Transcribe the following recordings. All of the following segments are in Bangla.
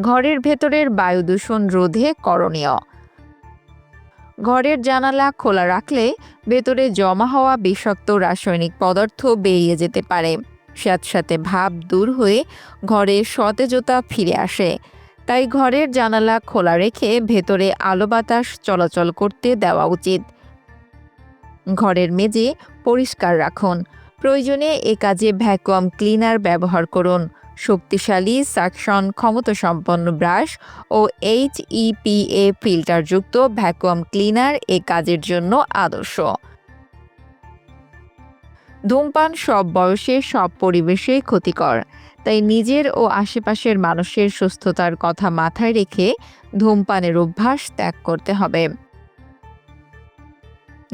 ঘরের ভেতরের বায়ু দূষণ রোধে করণীয়। ঘরের জানালা খোলা রাখলে ভেতরে জমা হওয়া বিষাক্ত রাসায়নিক পদার্থ বেরিয়ে যেতে পারে। স্যাঁতস্যাঁতে ভাব দূর হয়ে ঘরে সতেজতা ফিরে আসে। তাই ঘরের জানালা খোলা রেখে ভেতরে আলো বাতাস চলাচল করতে দেওয়া উচিত। ঘরের মেঝে পরিষ্কার রাখুন। প্রয়োজনে এ কাজে ভ্যাকুয়াম ক্লিনার ব্যবহার করুন। শক্তিশালী, সাকশন, ক্ষমতাসম্পন্ন ব্রাশ ও এইচ ইপিএ ফিল্টারযুক্ত ভ্যাকুয়াম ক্লিনার এ কাজের জন্য আদর্শ। ধূমপান সব বয়সে, সব পরিবেশে ক্ষতিকর। তাই নিজের ও আশেপাশের মানুষের সুস্থতার কথা মাথায় রেখে ধূমপানের অভ্যাস ত্যাগ করতে হবে।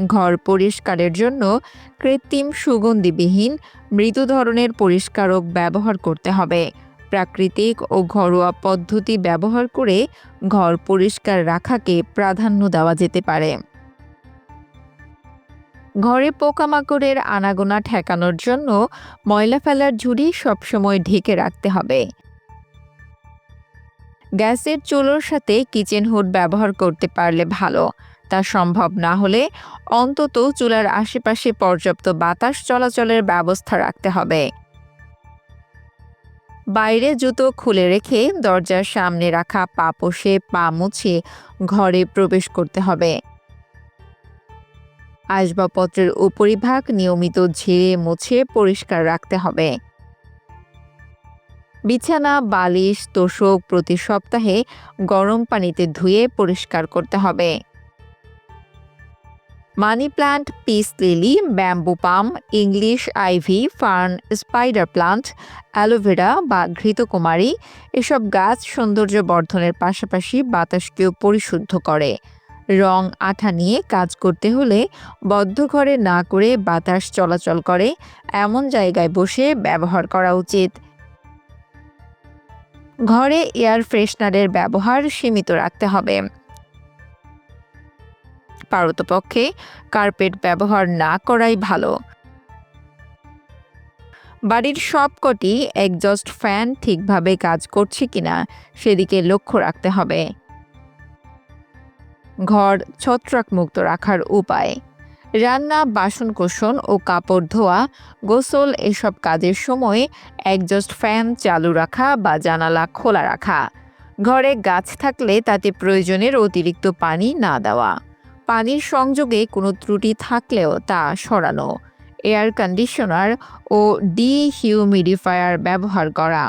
ঘর পরিষ্কারের জন্য কৃত্রিম সুগন্ধিবিহীন মৃদু ধরনের পরিষ্কারক ব্যবহার করতে হবে। প্রাকৃতিক ও ঘরোয়া পদ্ধতি ব্যবহার করে ঘর পরিষ্কার রাখাকে প্রাধান্য দেওয়া যেতে পারে। ঘরে পোকামাকড়ের আনাগোনা ঠেকানোর জন্য ময়লা ফেলার ঝুড়ি সবসময় ঢেকে রাখতে হবে। গ্যাসের চুলোর সাথে কিচেন হুড ব্যবহার করতে পারলে ভালো। তা সম্ভব না হলে অন্তত চুলার আশেপাশে পর্যাপ্ত বাতাস চলাচলের ব্যবস্থা রাখতে হবে। বাইরে জুতো খুলে রেখে দরজার সামনে রাখা পা পোষে পা মুছে ঘরে প্রবেশ করতে হবে। আসবাবপত্রের উপরিভাগ নিয়মিত ঝেড়ে মুছে পরিষ্কার রাখতে হবে। বিছানা, বালিশ, তোষক প্রতি সপ্তাহে গরম পানিতে ধুয়ে পরিষ্কার করতে হবে। Money plant peace lily, bamboo palm, English, ivy, fern, spider plant, aloe vera বা ঘৃতকুমারী, এসব গাছ সৌন্দর্য বর্ধনের পাশাপাশি বাতাসকেও পরিশুদ্ধ করে। রং আঠা নিয়ে কাজ করতে হলে বদ্ধ ঘরে না করে বাতাস চলাচল করে, এমন জায়গায় বসে ব্যবহার করা উচিত। ঘরে এয়ার ফ্রেশনারের ব্যবহার সীমিত রাখতে হবে। পারতপক্ষে কার্পেট ব্যবহার না করাই ভালো। বাড়ির সবকটি একজস্ট ফ্যান ঠিকভাবে কাজ করছে কিনা সেদিকে লক্ষ্য রাখতে হবে। ঘর ছত্রাক মুক্ত রাখার উপায়। রান্না, বাসনকোসন ও কাপড় ধোয়া, গোসল এসব কাজের সময় একজস্ট ফ্যান চালু রাখা বা জানালা খোলা রাখা। ঘরে গাছ থাকলে তাতে প্রয়োজনের অতিরিক্ত পানি না দেওয়া। পানির সংযোগে কোনো ত্রুটি থাকলেও তা সরানো এয়ার কন্ডিশনার ও ডিহিউমিডিফায়ার ব্যবহার করা।